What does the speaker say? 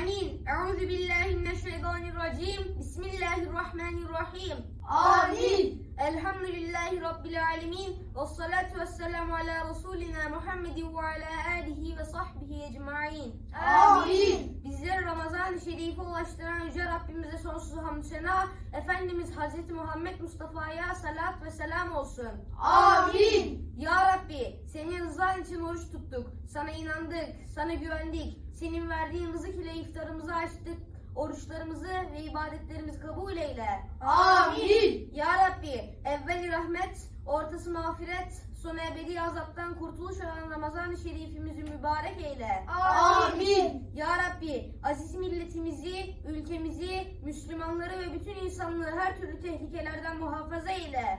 Amin. Euzu billahi mineşşeytanirracim. Bismillahirrahmanirrahim. Amin. Elhamdülillahi rabbil alamin. Ves salatu vesselamu ala resulina Muhammedin ve ala alihi ve sahbihi ecmaîn. Amin. Bizleri Ramazan-ı Şerif'e ulaştıran yüce Rabbimize sonsuz hamd sena, Efendimiz Hazreti Muhammed Mustafa'ya salat ve selam olsun. Amin. Ya Rabbi rızan için oruç tuttuk. Sana inandık, sana güvendik. Senin verdiğin rızık ile iftarımızı açtık. Oruçlarımızı ve ibadetlerimizi kabul eyle. Amin. Ya Rabbi evveli rahmet, ortası mağfiret, sonu ebedi azaptan kurtuluş olan Ramazan-ı Şerifimizi mübarek eyle. Amin. Ya Rabbi aziz milletimizi, ülkemizi, Müslümanları ve bütün insanlığı her türlü tehlikelerden muhafaza eyle.